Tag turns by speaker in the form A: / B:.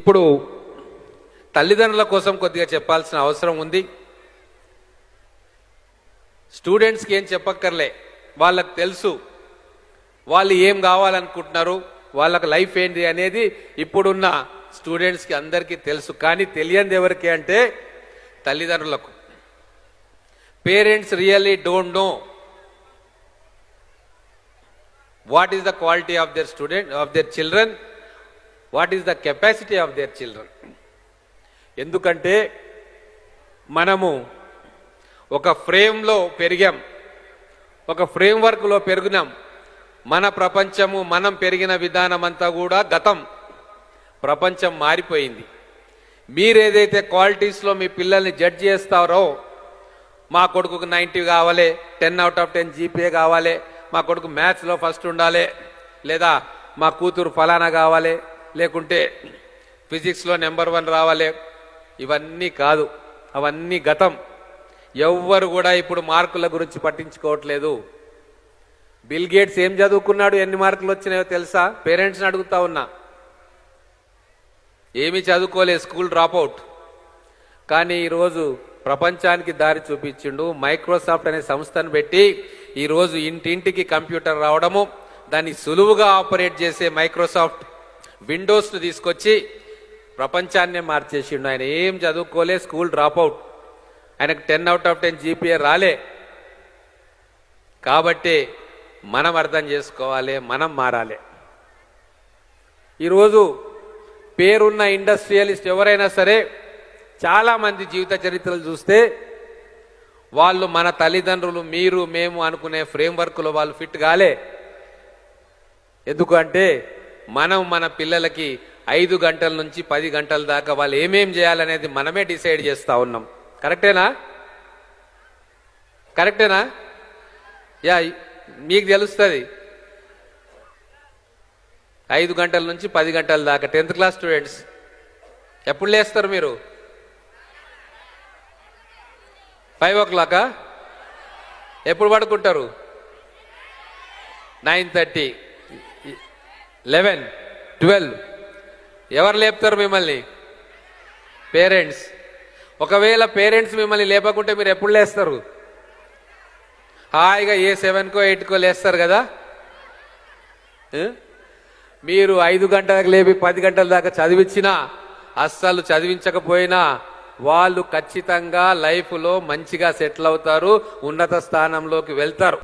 A: ఇప్పుడు తల్లిదండ్రుల కోసం కొద్దిగా చెప్పాల్సిన అవసరం ఉంది. స్టూడెంట్స్కి ఏం చెప్పక్కర్లే. వాళ్ళకు తెలుసు వాళ్ళు ఏం కావాలనుకుంటున్నారు వాళ్ళకు లైఫ్ ఏంటి అనేది ఇప్పుడున్న స్టూడెంట్స్కి అందరికీ తెలుసు. కానీ తెలియంది ఎవరికి అంటే తల్లిదండ్రులకు. Parents really don't know what is the quality of their student of their children. What is the capacity of their children ఎందుకంటే మనము ఒక ఫ్రేమ్లో పెరిగాం. ఒక ఫ్రేమ్వర్క్లో పెరిగినాం. మన ప్రపంచము మనం పెరిగిన విధానం అంతా కూడా గతం. ప్రపంచం మారిపోయింది. మీరేదైతే క్వాలిటీస్లో మీ పిల్లల్ని జడ్జ్ చేస్తారో మా కొడుకుకు నైంటీ కావాలి ten out of ten GPA కావాలి మా కొడుకు మ్యాథ్స్లో ఫస్ట్ ఉండాలి లేదా మా కూతురు ఫలానా కావాలి లేకుంటే ఫిజిక్స్లో నెంబర్ వన్ రావాలి. ఇవన్నీ కాదు. అవన్నీ గతం. ఎవ్వరు కూడా ఇప్పుడు మార్కుల గురించి పట్టించుకోవట్లేదు. బిల్ గేట్స్ ఏం చదువుకున్నాడు? ఎన్ని మార్కులు వచ్చినాయో తెలుసా? పేరెంట్స్ని అడుగుతా ఉన్నా. ఏమీ చదువుకోలే స్కూల్ డ్రాప్అవుట్ కానీ ఈరోజు ప్రపంచానికి దారి చూపించిండు మైక్రోసాఫ్ట్ అనే సంస్థను పెట్టి ఈరోజు ఇంటింటికి కంప్యూటర్ రావడము దాన్ని సులువుగా ఆపరేట్ చేసే మైక్రోసాఫ్ట్. విండోస్ను తీసుకొచ్చి ప్రపంచాన్నే మార్చేసిండు. ఆయన ఏం చదువుకోలే స్కూల్ డ్రాప్అవుట్ ఆయనకు ten out of ten GPA రాలే. కాబట్టి మనం అర్థం చేసుకోవాలి మనం మారాలి. ఈరోజు పేరున్న ఇండస్ట్రియలిస్ట్ ఎవరైనా సరే చాలా మంది జీవిత చరిత్రలు చూస్తే వాళ్ళు మన తల్లిదండ్రులు మీరు మేము అనుకునే ఫ్రేమ్వర్క్లో వాళ్ళు ఫిట్ కాలే. ఎందుకంటే మనం మన పిల్లలకి ఐదు గంటల నుంచి పది గంటల దాకా వాళ్ళు ఏమేం చేయాలనేది మనమే డిసైడ్ చేస్తూ ఉన్నాం. కరెక్టేనా? కరెక్టేనా? యా మీకు తెలుస్తుంది. ఐదు గంటల నుంచి పది గంటల దాకా టెన్త్ క్లాస్ స్టూడెంట్స్. ఎప్పుడు లేస్తారు మీరు? ఫైవ్ ఓ క్లాకా? ఎప్పుడు పడుకుంటారు? Nine thirty. లెవెన్ ట్వెల్వ్ ఎవరు లేపుతారు మిమ్మల్ని? పేరెంట్స్ ఒకవేళ పేరెంట్స్ మిమ్మల్ని లేపకుంటే మీరు ఎప్పుడు లేస్తారు? హాయిగా ఏ సెవెన్కో ఎయిట్కో లేస్తారు కదా? మీరు ఐదు గంటలకు లేపి పది గంటల దాకా చదివించినా అస్సలు చదివించకపోయినా వాళ్ళు ఖచ్చితంగా లైఫ్లో మంచిగా సెటిల్ అవుతారు ఉన్నత స్థానంలోకి వెళ్తారు.